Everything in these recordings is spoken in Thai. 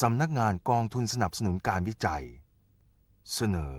สำนักงานกองทุนสนับสนุนการวิจัย เสนอ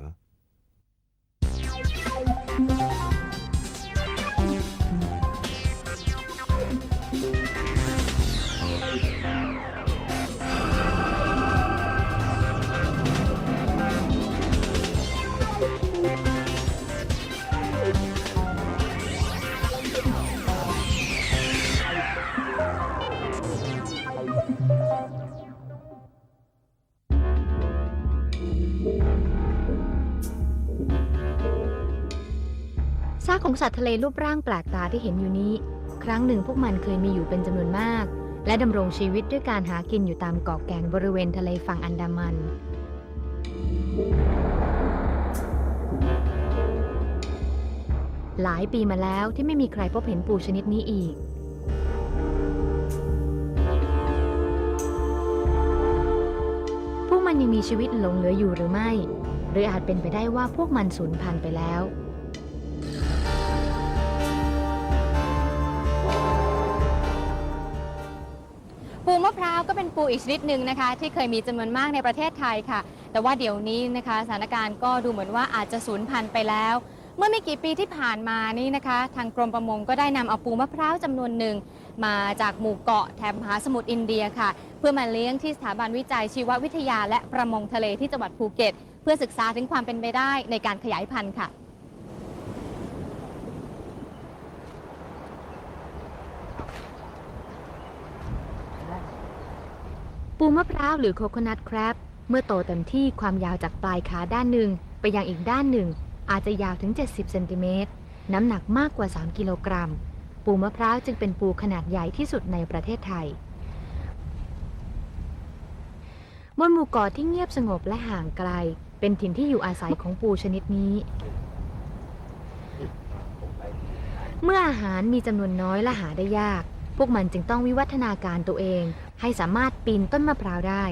สัตว์ทะเลรูปร่างแปลกตาที่เห็นอยู่นี้ ครั้งหนึ่งพวกมันเคยมีอยู่เป็นจำนวนมาก และดำรงชีวิตด้วยการหากินอยู่ตามเกาะแก่งบริเวณทะเลฝั่งอันดามัน หลายปีมาแล้วที่ไม่มีใครพบเห็นปูชนิดนี้อีกพวกมันยังมีชีวิตหลงเหลืออยู่หรือไม่ หรืออาจเป็นไปได้ว่าพวกมันสูญพันธุ์ไปแล้ว พร้าวก็เป็นปูอีกชนิดหนึ่งนะคะ ที่เคยมีจำนวนมากในประเทศไทยค่ะ แต่ว่าเดี๋ยวนี้นะคะสถานการณ์ก็ดูเหมือนว่าอาจจะสูญพันธุ์ไปแล้ว เมื่อไม่กี่ปีที่ผ่านมานี่นะคะ ทางกรมประมงก็ได้นำเอาปูมะพร้าวจำนวนหนึ่งมาจากหมู่เกาะแถบมหาสมุทรอินเดียค่ะ เพื่อมาเลี้ยงที่สถาบันวิจัยชีววิทยา และประมงทะเลที่จังหวัดภูเก็ต เพื่อศึกษาถึงความเป็นไปได้ในการขยายพันธุ์ค่ะ ปูมะพร้าวหรือโคโคนัทแครบเมื่อโตเต็มที่ความยาวจากปลายขาด้านหนึ่ง ไปยังอีกด้านหนึ่ง อาจจะยาวถึง 70เซนติเมตรน้ำหนักมากกว่า 3 กิโลกรัม ปูมะพร้าวจึงเป็นปูขนาดใหญ่ที่สุดในประเทศไทยบนหมู่เกาะที่เงียบสงบและห่างไกล เป็นถิ่นที่อยู่อาศัยของปูชนิดนี้ เมื่ออาหารมีจำนวนน้อยและหาได้ยาก พวกมันจึงต้องวิวัฒนาการตัวเอง ให้สามารถปีนต้นมะพร้าวได้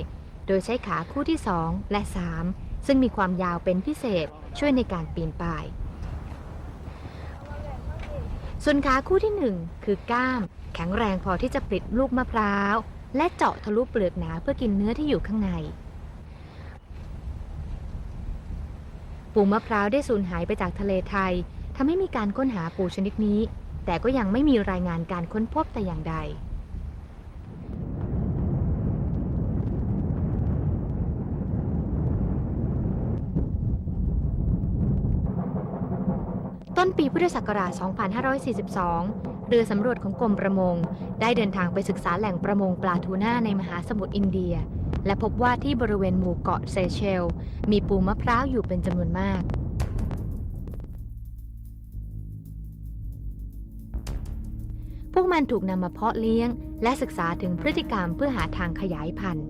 โดยใช้ขาคู่ที่ 2 และ 3 ซึ่งมีความยาวเป็นพิเศษช่วยในการปีนป่าย ส่วนขาคู่ที่ 1 คือก้าม แข็งแรงพอที่จะปลิดลูกมะพร้าว และเจาะทะลุเปลือกหนาเพื่อกินเนื้อที่อยู่ข้างในปูมะพร้าวได้สูญหายไปจากทะเลไทยทำให้มีการค้นหาปูชนิดนี้ แต่ก็ยังไม่มีรายงานการค้นพบแต่อย่างใด ต้นปีพุทธศักราช 2542 เรือสำรวจของกรมประมง ได้เดินทางไปศึกษาแหล่งประมงปลาทูน่าในมหาสมุทรอินเดีย และพบว่าที่บริเวณหมู่เกาะเซเชล มีปูมะพร้าวอยู่เป็นจำนวนมาก พวกมันถูกนำมาเพาะเลี้ยง และศึกษาถึงพฤติกรรมเพื่อหาทางขยายพันธุ์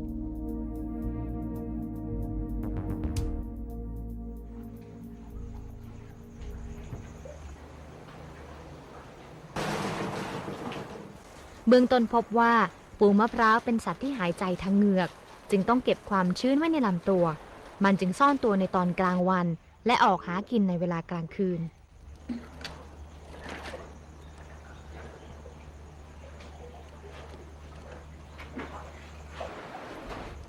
เบื้องต้นพบว่าปูมะพร้าวเป็นสัตว์ที่หายใจทางเหงือก จึงต้องเก็บความชื้นไว้ในลำตัว มันจึงซ่อนตัวในตอนกลางวัน และออกหากินในเวลากลางคืน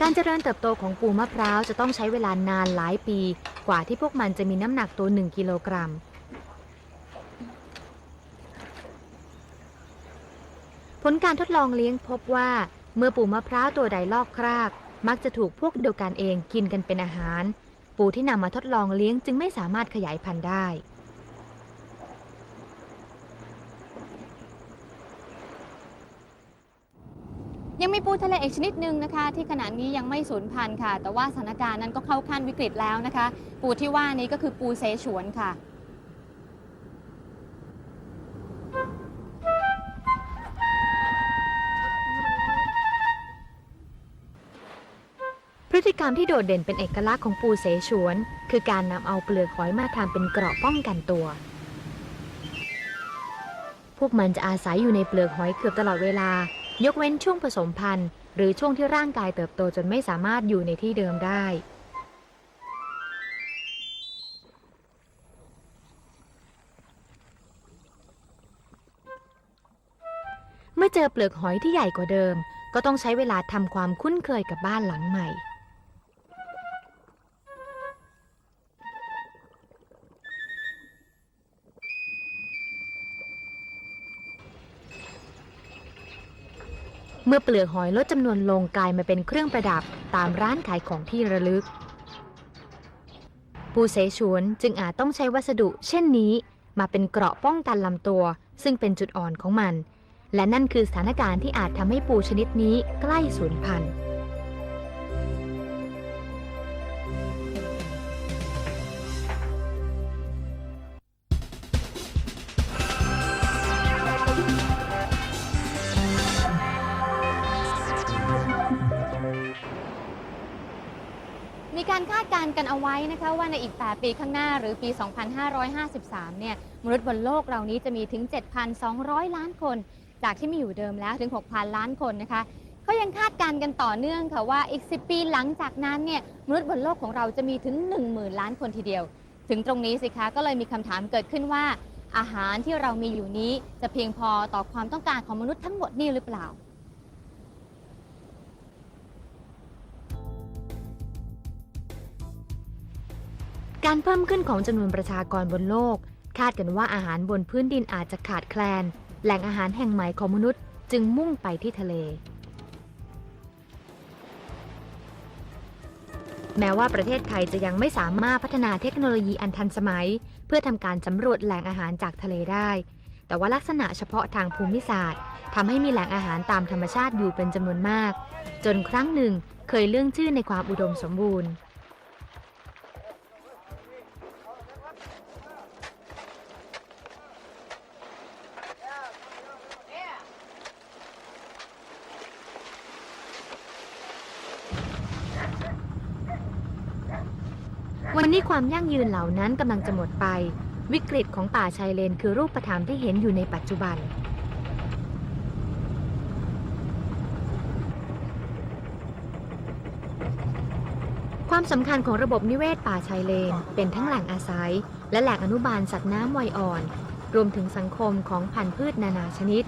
การเจริญเติบโตของปูมะพร้าวจะต้องใช้เวลานานหลายปี กว่าที่พวกมันจะมีน้ำหนักตัว 1 กิโลกรัม ลการทดลองเลี้ยงพบว่า เมื่อปูมะพร้าวตัวใดลอกคราบ มักจะถูกพวกเดียวกันเองกินกันเป็นอาหาร ปูที่นำมาทดลองเลี้ยงจึงไม่สามารถขยายพันธุ์ได้ยังมีปูทะเลอีกชนิดหนึ่งนะคะที่ขณะนี้ยังไม่สูญพันธุ์ค่ะ แต่ว่าสถานการณ์นั้นก็เข้าขั้นวิกฤตแล้วนะคะ ปูที่ว่านี้ก็คือปูเสฉวนค่ะ ฤติกรรมที่โดดเด่นเป็นเอกลักษณ์ของปูเสฉวน คือการนำเอาเปลือกหอยมาทำเป็นเกราะป้องกันตัว พวกมันจะอาศัยอยู่ในเปลือกหอยเกือบตลอดเวลา ยกเว้นช่วงผสมพันธุ์ หรือช่วงที่ร่างกายเติบโตจนไม่สามารถอยู่ในที่เดิมได้เมื่อเจอเปลือกหอยที่ใหญ่กว่าเดิม ก็ต้องใช้เวลาทำความคุ้นเคยกับบ้านหลังใหม่ เมื่อเปลือกหอยลดจำนวนลงกลายมาเป็นเครื่องประดับตามร้านขายของที่ระลึก ปูเสฉวนจึงอาจต้องใช้วัสดุ เช่นนี้ มาเป็นเกราะป้องกันลำตัว ซึ่งเป็นจุดอ่อนของมัน และนั่นคือสถานการณ์ที่อาจทำให้ปูชนิดนี้ใกล้สูญพันธุ์ กันเอาไว้นะคะว่าในอีก 8 ปีข้างหน้าหรือปี 2553 เนี่ยมนุษย์บนโลกเรานี้จะมีถึง 7,200 ล้านคน จากที่มีอยู่เดิมแล้วถึง 6,000 ล้านคนนะคะเขายังคาดการณ์กันต่อเนื่องค่ะว่าอีก 10 ปีหลังจากนั้นเนี่ยมนุษย์บนโลกของเราจะมีถึง 10,000 ล้านคนทีเดียว ถึงตรงนี้สิคะก็เลยมีคำถามเกิดขึ้นว่า อาหารที่เรามีอยู่นี้จะเพียงพอต่อความต้องการของมนุษย์ทั้งหมดนี่หรือเปล่า การเพิ่มขึ้นของจำนวนประชากรบนโลก คาดกันว่าอาหารบนพื้นดินอาจจะขาดแคลน แหล่งอาหารแห่งใหม่ของมนุษย์จึงมุ่งไปที่ทะเล แม้ว่าประเทศไทยจะยังไม่สามารถพัฒนาเทคโนโลยีอันทันสมัย เพื่อทำการสำรวจแหล่งอาหารจากทะเลได้ แต่ว่าลักษณะเฉพาะทางภูมิศาสตร์ทำให้มีแหล่งอาหารตามธรรมชาติอยู่เป็นจำนวนมาก จนครั้งหนึ่งเคยเรื่องชื่อในความอุดมสมบูรณ์ วันนี้ความยั่งยืนเหล่านั้นกำลังจะหมดไป วิกฤตของป่าชายเลนคือรูปธรรมที่เห็นอยู่ในปัจจุบัน ความสำคัญของระบบนิเวศป่าชายเลน เป็นทั้งแหล่งอาศัย และแหล่งอนุบาลสัตว์น้ำวัยอ่อน รวมถึงสังคมของพันธุ์พืชนานาชนิด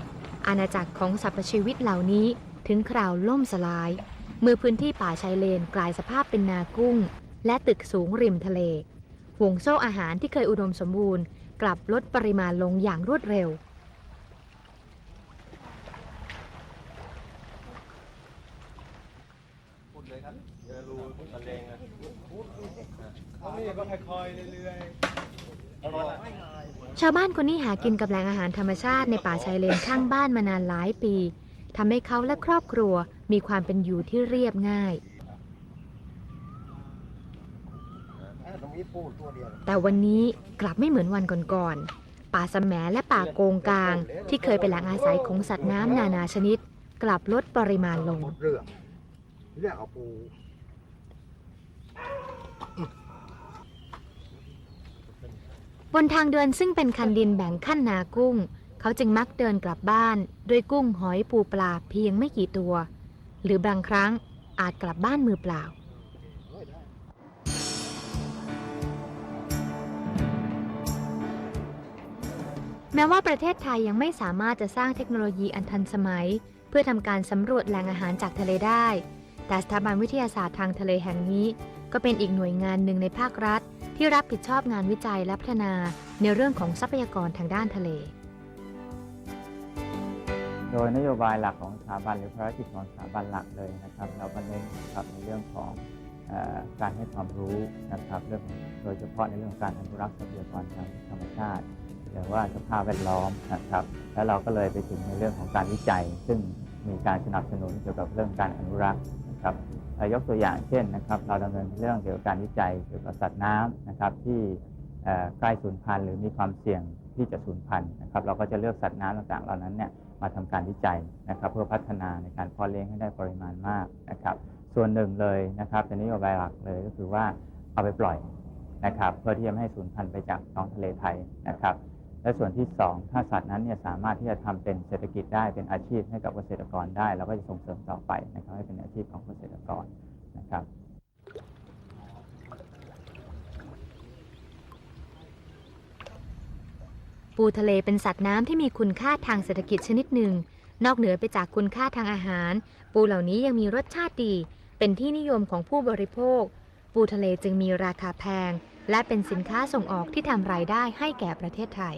อาณาจักรของสรรพชีวิตเหล่านี้ถึงคราวล่มสลาย เมื่อพื้นที่ป่าชายเลนกลายสภาพเป็นนากุ้ง และตึกสูงริมทะเล ห่วงโซ่อาหารที่เคยอุดมสมบูรณ์ กลับลดปริมาณลงอย่างรวดเร็ว พูดเลยครับเดี๋ยวรู้มะเร็งอะนี่ก็ค่อยๆเรื่อยๆแล้วก็ชาวบ้านคนนี้หากินกับแหล่งอาหารธรรมชาติในป่าชายเลนข้างบ้านมานานหลายปีทำให้เขาและครอบครัวมีความเป็นอยู่ที่เรียบง่าย ตรงนี้ปูตัวเดียว แต่วันนี้กลับไม่เหมือนวันก่อนๆ ป่าสมแหมและป่าโกงกลาง ที่เคยเป็นแหล่งอาศัยของสัตว์น้ำนานาชนิด กลับลดปริมาณลง บนทางเดินซึ่งเป็นคันดินแบ่งขั้นนากุ้ง เขาจึงมักเดินกลับบ้านด้วยกุ้งหอยปูปลาเพียงไม่กี่ตัว หรือบางครั้งอาจกลับบ้านมือเปล่า แม้ว่าประเทศไทยยังไม่สามารถจะสร้างเทคโนโลยีอันทันสมัย เพื่อทำการสำรวจแหล่งอาหารจากทะเลได้ แต่สถาบันวิทยาศาสตร์ทางทะเลแห่งนี้ ก็เป็นอีกหน่วยงานหนึ่งในภาครัฐ ที่รับผิดชอบงานวิจัยและพัฒนาในเรื่องของทรัพยากรทางด้านทะเล โดยนโยบายหลักของสถาบันหรือภารกิจของสถาบันหลักเลยนะครับ เราก็เน้นนะครับในเรื่องของการให้ความรู้นะครับเรื่องโดยเฉพาะในเรื่องของการอนุรักษ์ทรัพยากรทางธรรมชาติ หรือว่าสภาพแวดล้อมนะครับ แล้วเราก็เลยไปถึงในเรื่องของการวิจัย ซึ่งมีการสนับสนุนเกี่ยวกับเรื่องการอนุรักษ์นะครับยกตัวอย่างเช่นนะครับ เราดำเนินเรื่องเกี่ยวกับการวิจัยเกี่ยวกับสัตว์น้ำนะครับที่ใกล้สูญพันธุ์หรือมีความเสี่ยงที่จะสูญพันธุ์นะครับ เราก็จะเลือกสัตว์น้ำต่างๆ เหล่านั้นเนี่ยมาทำการวิจัยนะครับ เพื่อพัฒนาในการเพาะเลี้ยงให้ได้ปริมาณมากนะครับ ส่วนหนึ่งเลยนะครับเป็นนโยบายหลักเลยก็คือว่าเอาไปปล่อยนะครับ เพื่อที่จะไม่ให้สูญพันธุ์ไปจากท้องทะเลไทยนะครับ และส่วนที่สองถ้าสัตว์นั้นเนี่ยสามารถที่จะทำเป็นเศรษฐกิจได้เป็นอาชีพให้กับเกษตรกรได้เราก็จะส่งเสริมต่อไปนะครับให้เป็นอาชีพของเกษตรกรนะครับปูทะเลเป็นสัตว์น้ำที่มีคุณค่าทางเศรษฐกิจชนิดหนึ่ง นอกเหนือไปจากคุณค่าทางอาหาร ปูเหล่านี้ยังมีรสชาติดี เป็นที่นิยมของผู้บริโภค ปูทะเลจึงมีราคาแพง และเป็นสินค้าส่งออกที่ทำรายได้ให้แก่ประเทศไทย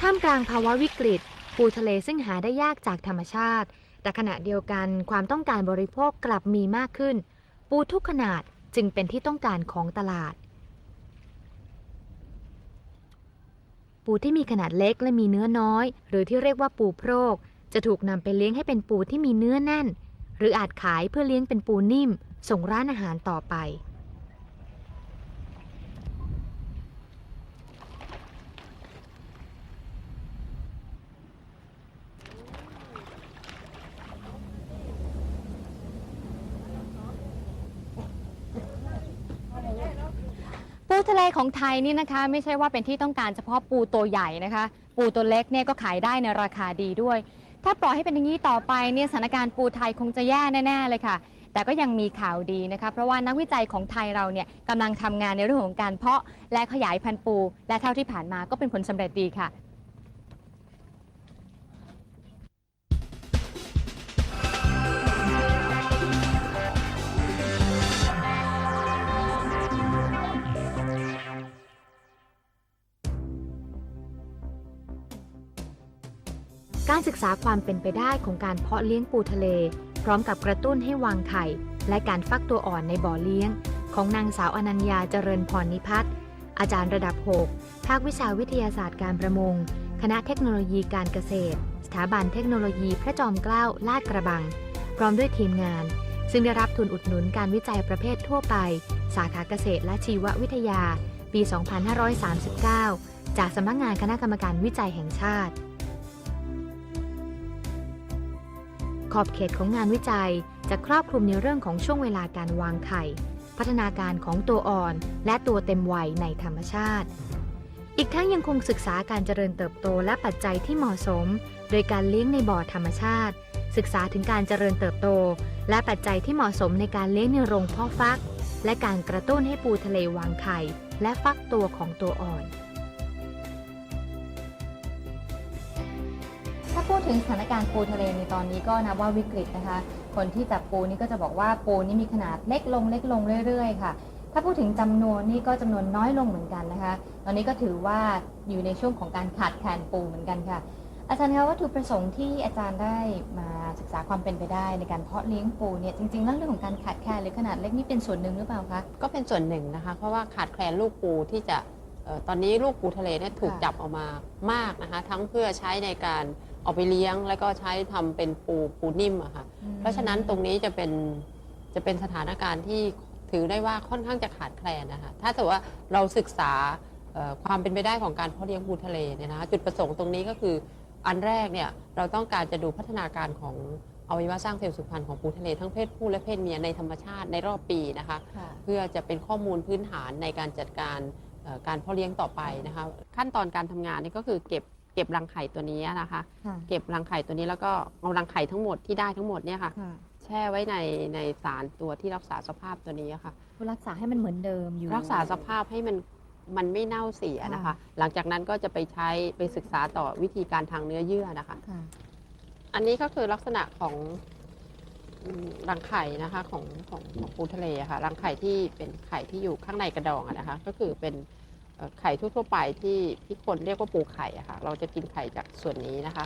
ท่ามกลางภาวะวิกฤต ปูทะเลซึ่งหาได้ยากจากธรรมชาติ แต่ขณะเดียวกันความต้องการบริโภคกลับมีมากขึ้น ปูทุกขนาดจึงเป็นที่ต้องการของตลาด ปูที่มีขนาดเล็กและมีเนื้อน้อย หรือที่เรียกว่าปูโพรก จะถูกนำไปเลี้ยงให้เป็นปูที่มีเนื้อแน่น หรืออาจขายเพื่อเลี้ยงเป็นปูนิ่ม ส่งร้านอาหารต่อไป ปู ทะเลของไทยนี่นะคะ ไม่ใช่ว่าเป็นที่ต้องการเฉพาะปูตัวใหญ่นะคะ ปูตัวเล็กเนี่ยก็ขายได้ในราคาดีด้วย ถ้าปล่อยให้เป็นอย่างนี้ต่อไปเนี่ยสถานการณ์ปูไทยคงจะแย่แน่ๆเลยค่ะ แต่ก็ยังมีข่าวดีนะคะ เพราะว่านักวิจัยของไทยเราเนี่ยกำลังทำงานในเรื่องของการเพาะและขยายพันธุ์ปู และเท่าที่ผ่านมาก็เป็นผลสำเร็จดีค่ะ ศึกษาความเป็นไปได้ของการเพาะเลี้ยงปูทะเล พร้อมกับกระตุ้นให้วางไข่ และการฟักตัวอ่อนในบ่อเลี้ยง ของนางสาวอนัญญาเจริญพรนิพัฒน์อาจารย์ระดับ 6 ภาควิชาวิทยาศาสตร์การประมง คณะเทคโนโลยีการเกษตร สถาบันเทคโนโลยีพระจอมเกล้าลาดกระบัง พร้อมด้วยทีมงาน ซึ่งได้รับทุนอุดหนุนการวิจัยประเภททั่วไป สาขาเกษตรและชีววิทยา ปี 2539 จากสำนักงานคณะกรรมการวิจัยแห่งชาติ ขอบเขตของงานวิจัยจะครอบคลุมในเรื่องของช่วงเวลาการวางไข่ พัฒนาการของตัวอ่อน และตัวเต็มวัยในธรรมชาติ อีกทั้งยังคงศึกษาการเจริญเติบโตและปัจจัยที่เหมาะสม โดยการเลี้ยงในบ่อธรรมชาติ ศึกษาถึงการเจริญเติบโต และปัจจัยที่เหมาะสมในการเลี้ยงในโรงเพาะฟัก และการกระตุ้นให้ปูทะเลวางไข่ และฟักตัวของตัวอ่อนาพูดถึงสถานการณ์ปูทะเลในตอนนี้ก็นับว่าวิกฤตนะคะ คนที่จับปูนี่ก็จะบอกว่าปูนี่มีขนาดเล็กลงเล็กลงเรื่อยๆ ค่ะ ถ้าพูดถึงจำนวนนี่ก็จำนวนน้อยลงเหมือนกันนะคะ ตอนนี้ก็ถือว่าอยู่ในช่วงของการขาดแคลนปูเหมือนกันค่ะ อาจารย์คะวัตถุประสงค์ที่อาจารย์ได้มาศึกษาความเป็นไปได้ในการเพาะเลี้ยงปูเนี่ยจริงๆแล้วเรื่องของการขาดแคลนหรือขนาดเล็กนี่เป็นส่วนหนึ่งหรือเปล่าคะก็เป็นส่วนหนึ่งนะคะเพราะว่าขาดแคลนลูกปูที่จะออตอนนี้ลูกปูทะเลเนี่ยถูกจับออกมามากนะคะ ทั้งเพื่อใช้ในการ เอาไปเลี้ยงแล้วก็ใช้ทำเป็นปูปูนิ่มอะค่ะอืมเพราะฉะนั้นตรงนี้จะเป็นจะเป็นสถานการณ์ที่ถือได้ว่าค่อนข้างจะขาดแคลนนะคะถ้าแต่ว่าเราศึกษาเอ่อความเป็นไปได้ของการเพาะเลี้ยงปูทะเลเนี่ยนะคะจุดประสงค์ตรงนี้ก็คืออันแรกเนี่ยเราต้องการจะดูพัฒนาการของอวัยวะสร้างเซลล์สืบพันธุ์ของปูทะเลทั้งเพศผู้และเพศเมียในธรรมชาติในรอบปีนะคะ ค่ะ เพื่อจะเป็นข้อมูลพื้นฐานในการจัดการเอ่อการเพาะเลี้ยงต่อไปนะคะขั้นตอนการทำงานนี่ก็คือเก็บ เก็บรังไข่ตัวนี้นะคะ ค่ะเก็บรังไข่ตัวนี้แล้วก็เอารังไข่ทั้งหมดที่ได้ทั้งหมดเนี่ยค่ะ ค่ะแช่ไว้ในในสารตัวที่รักษาสภาพตัวนี้ค่ะรักษาให้มันเหมือนเดิมอยู่ รักษาสภาพให้มันมันไม่เน่าเสียนะคะ ค่ะ หลังจากนั้นก็จะไปใช้ไปศึกษาต่อวิธีการทางเนื้อเยื่อนะคะ ค่ะ อันนี้ก็คือลักษณะของอืมรังไข่นะคะของของของปูทะเลอะค่ะรังไข่ที่เป็นไข่ที่อยู่ข้างในกระดองอะนะคะ ก็คือเป็นเอ่อ ไข่ทั่วๆไปที่ที่คนเรียกว่าปูไข่อะค่ะ เราจะกินไข่จากส่วนนี้นะคะ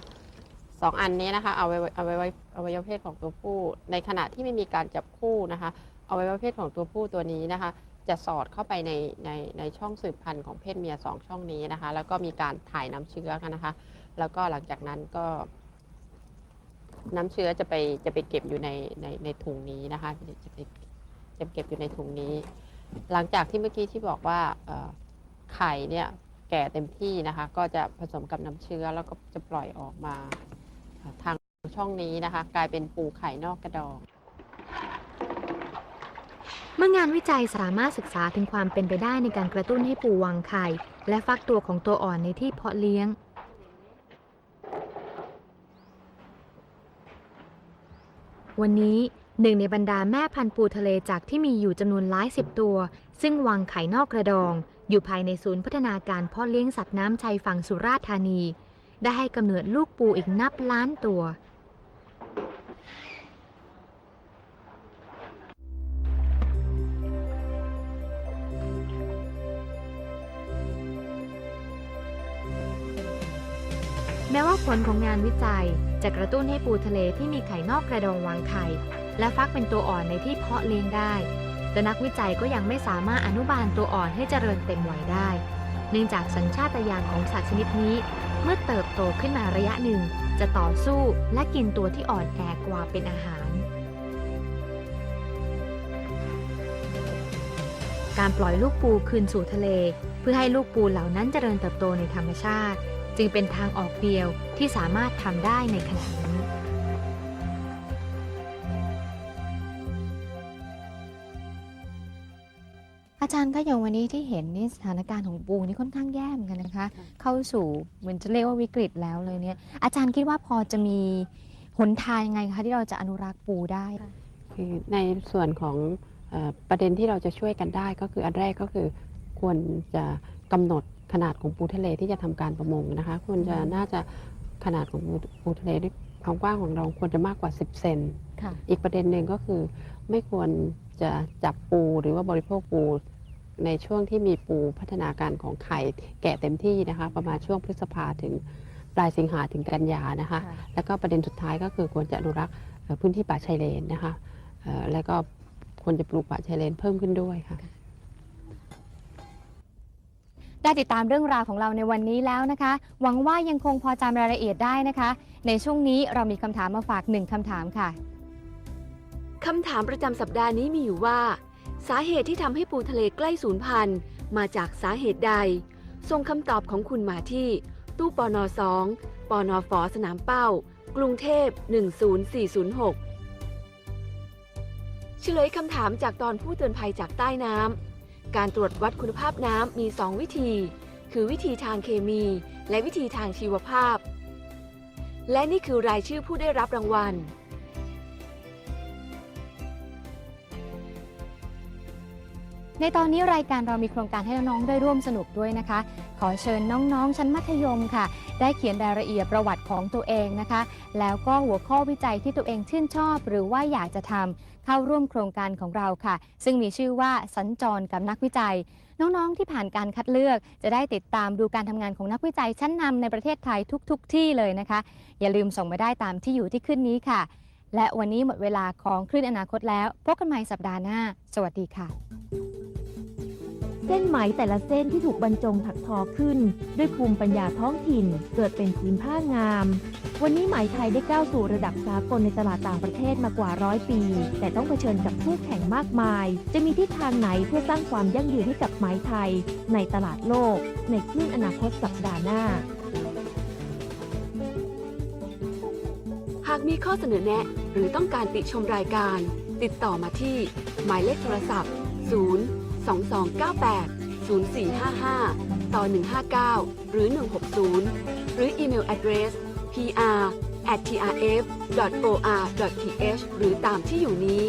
สองอันนี้นะคะเอาไว้เอาไว้ไว้เอาไว้เพศของตัวผู้ ในขณะที่ไม่มีการจับคู่นะคะเอาไว้เพศของตัวผู้ตัวนี้นะคะ จะสอดเข้าไปในในในช่องสืบพันธุ์ของเพศเมียสองช่องนี้นะคะ แล้วก็มีการถ่ายน้ำเชื้อกันนะคะ แล้วก็หลังจากนั้นก็ น้ำเชื้อจะไปจะไปเก็บอยู่ในในในถุงนี้นะคะจะไปจะเก็บอยู่ในถุงนี้ หลังจากที่เมื่อกี้ที่บอกว่าเอ่อ ไข่เนี่ยแก่เต็มที่นะคะ ก็จะผสมกับน้ำเชื้อแล้วก็จะปล่อยออกมา ทางช่องนี้นะคะ กลายเป็นปูไข่นอกกระดอง เมื่องานวิจัยสามารถศึกษาถึงความเป็นไปได้ในการกระตุ้นให้ปูวางไข่ และฟักตัวของตัวอ่อนในที่เพาะเลี้ยง วันนี้หนึ่งในบรรดาแม่พันธุ์ปูทะเลจากที่มีอยู่จำนวนหลายสิบตัว ซึ่งวางไข่นอกกระดอง อยู่ภายในศูนย์พัฒนาการเพ่อเลี้ยงสัตว์น้ำชายฝั่งสุราษฎร์ธานี ได้ให้กำเนิดลูกปูอีกนับล้านตัว แม้ว่าผลของงานวิจัยจะกระตุ้นให้ปูทะเลที่มีไข่นอกกระดองวางไข่ และฟักเป็นตัวอ่อนในที่เพาะเลี้ยงได้ แต่นักวิจัยก็ยังไม่สามารถอนุบาลตัวอ่อนให้เจริญเต็มวัยได้ เนื่องจากสัญชาตญาณของสัตว์ชนิดนี้ เมื่อเติบโตขึ้นมาระยะหนึ่ง จะต่อสู้และกินตัวที่อ่อนแอกว่าเป็นอาหาร การปล่อยลูกปูคืนสู่ทะเล เพื่อให้ลูกปูเหล่านั้นเจริญเติบโตในธรรมชาติ จึงเป็นทางออกเดียวที่สามารถทำได้ในขณะนี้ อาจารย์ก็อย่างวันนี้ที่เห็นนี่สถานการณ์ของปูนี่ค่อนข้างแย่เหมือนกันนะคะ เข้าสู่เหมือนจะเรียกว่าวิกฤตแล้วเลยเนี่ย อาจารย์คิดว่าพอจะมีหนทางยังไงคะที่เราจะอนุรักษ์ปูได้คือในส่วนของเออประเด็นที่เราจะช่วยกันได้ก็คืออันแรกก็คือควรจะกำหนดขนาดของปูทะเลที่จะทำการประมงนะคะ ควรจะน่าจะขนาดของปูปูทะเลด้วยความกว้างของเราควรจะมากกว่า 10 เซนค่ะอีกประเด็นหนึ่งก็คือไม่ควรจะจับปูหรือว่าบริโภคปู ในช่วงที่มีปูพัฒนาการของไข่แก่เต็มที่นะคะ ประมาณช่วงพฤษภาถึงปลายสิงหาถึงกันยานะคะ แล้วก็ประเด็นสุดท้ายก็คือควรจะอนุรักษ์เอ่อพื้นที่ป่าชายเลนนะคะเอ่อแล้วก็ควรจะปลูกป่าชายเลนเพิ่มขึ้นด้วยค่ะได้ติดตามเรื่องราวของเราในวันนี้แล้วนะคะ หวังว่ายังคงพอจำรายละเอียดได้นะคะ ในช่วงนี้เรามีคำถามมาฝากหนึ่งคำถามค่ะคำถามประจำสัปดาห์นี้มีอยู่ว่า สาเหตุที่ทำให้ปูทะเลใกล้สูญพันธุ์มาจากสาเหตุใด ส่งคำตอบของคุณมาที่ ตู้ปอนอ2ปอนอฝอสนามเป้า กรุงเทพ 10406 เฉลยคำถามจากตอนผู้เตือนภัยจากใต้น้ำ การตรวจวัดคุณภาพน้ำมี 2 วิธี คือวิธีทางเคมี และวิธีทางชีวภาพ และนี่คือรายชื่อผู้ได้รับรางวัล ในตอนนี้รายการเรามีโครงการให้น้องๆได้ร่วมสนุกด้วยนะคะ ขอเชิญน้องๆ ชั้นมัธยมค่ะ ได้เขียนรายละเอียดประวัติของตัวเองนะคะ แล้วก็หัวข้อวิจัยที่ตัวเองชื่นชอบ หรือว่าอยากจะทำเข้าร่วมโครงการของเราค่ะ ซึ่งมีชื่อว่าสัญจรกับนักวิจัย น้องๆ ที่ผ่านการคัดเลือก จะได้ติดตามดูการทำงานของนักวิจัยชั้นนำในประเทศไทยทุก ๆที่เลยนะคะ อย่าลืมส่งมาได้ตามที่อยู่ที่ขึ้นนี้ค่ะ และวันนี้หมดเวลาของคลื่นอนาคตแล้วพบกันใหม่สัปดาห์หน้า สวัสดีค่ะ เส้นไหมแต่ละเส้นที่ถูกบรรจงถักทอขึ้น ด้วยภูมิปัญญาท้องถิ่น เกิดเป็นผืนผ้างาม วันนี้ไหมไทยได้ก้าวสู่ระดับสากลในตลาดต่างประเทศมากว่าร้อยปี แต่ต้องเผชิญกับคู่แข่งมากมาย จะมีทิศทางไหนเพื่อสร้างความยั่งยืนให้กับไหมไทย ในตลาดโลก ในคลื่นอนาคตสัปดาห์หน้า หากมีข้อเสนอแนะ หรือต้องการติชมรายการ ติดต่อมาที่ หมายเลขโทรศัพท์ 0 2298 0455 ต่อ 159 หรือ 160 หรืออีเมล address pr at trf or th หรือตามที่อยู่นี้